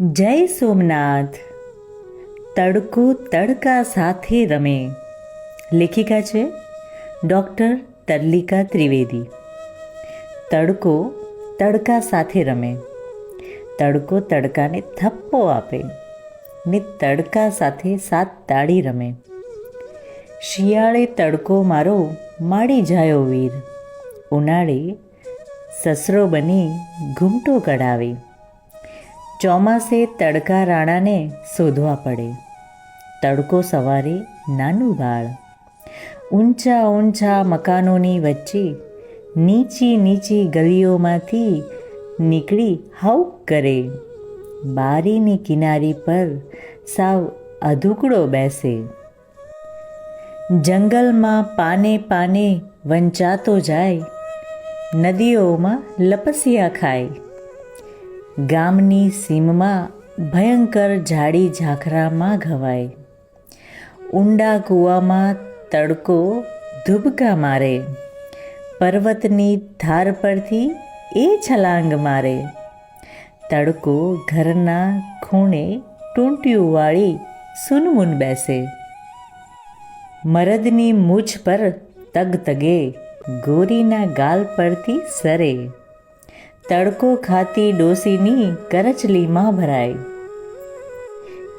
જય સોમનાથ. તડકો તડકા સાથે રમે. લેખિકા છે ડૉક્ટર તરલિકા ત્રિવેદી. તડકો તડકા સાથે રમે. તડકો તડકાને થપ્પો આપે ને તડકા સાથે સાત તાળી રમે. શિયાળે તડકો મારો માડી જાયો વીર. ઉનાળે સસરો બની ઘૂમટો કઢાવે. ચોમાસે તડકા રાણાને શોધવા પડે. તડકો સવારે નાનું બાળ ઊંચા ઊંચા મકાનોની વચ્ચે નીચી નીચી ગલીઓમાંથી નીકળી હાઉક કરે. બારીની કિનારી પર સાવ અધુકડો બેસે. જંગલમાં પાને પાને વંચાતો જાય. નદીઓમાં લપસિયા ખાય. ગામની સીમમાં ભયંકર ઝાડી ઝાખરામાં ઘવાય. ઊંડા કૂવામાં તડકો ધુબકા મારે. પર્વતની ધાર પરથી એ છલાંગ મારે. તડકો ઘરના ખૂણે ટૂંટિયું વાળી સુનમુન બેસે. મરદની મૂછ પર તગતગે ગોરીના ગાલ પરથી સરે. તડકો ખાતી ડોસીની કરચલીમાં ભરાય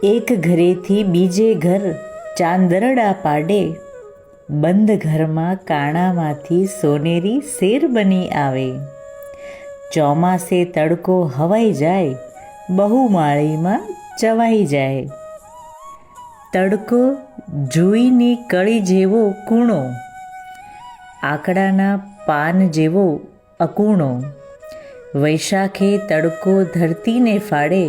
એક ઘરેથી બીજે ઘર ચાંદરડા પાડે. બંધ ઘરમાં કાણામાંથી સોનેરી શેર બની આવે. ચોમાસે તડકો હવાઈ જાય, બહુમાળીમાં ચવાઈ જાય. તડકો જુઈની કળી જેવો કૂણો, આકડાના પાન જેવો અકૂણો. વૈશાખે તડકો ધરતીને ફાડે,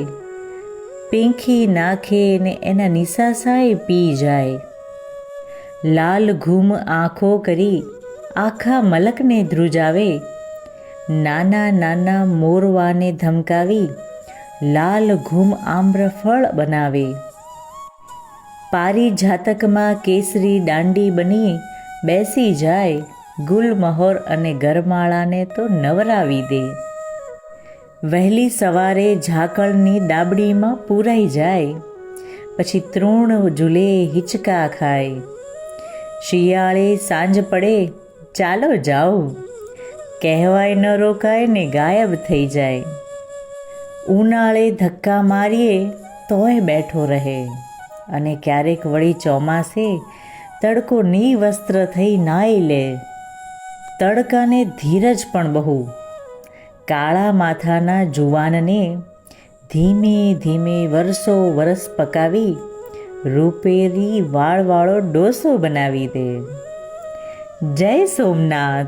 પીંખી નાખે ને એના નિસાસાએ પી જાય. લાલ ઘૂમ આંખો કરી આખા મલકને ધ્રુજાવે, નાના નાના મોરવાને ધમકાવી લાલ ઘૂમ આમ્રફળ બનાવે. પારી જાતકમાં કેસરી દાંડી બની બેસી જાય ગુલમહોર અને ગરમાળાને તો નવરાવી દે. વહેલી સવારે ઝાકળની દાબડીમાં પૂરાઈ જાય. પછી તૃણ ઝૂલે હિચકા ખાય. શિયાળે સાંજ પડે, ચાલો જાઓ. કહેવાય ન રોકાય ને ગાયબ થઈ જાય. ઉનાળે ધક્કા મારીએ, તોય બેઠો રહે. અને ક્યારેક વળી ચોમાસે, તડકો નિવસ્ત્ર થઈ નાઈ લે. તડકાને ધીરજ પણ બહુ. કાળા માથાના જુવાનને ધીમે ધીમે વર્ષો વરસ પકાવી રૂપેરી વાળવાળો ડોસો બનાવી દે. જય સોમનાથ.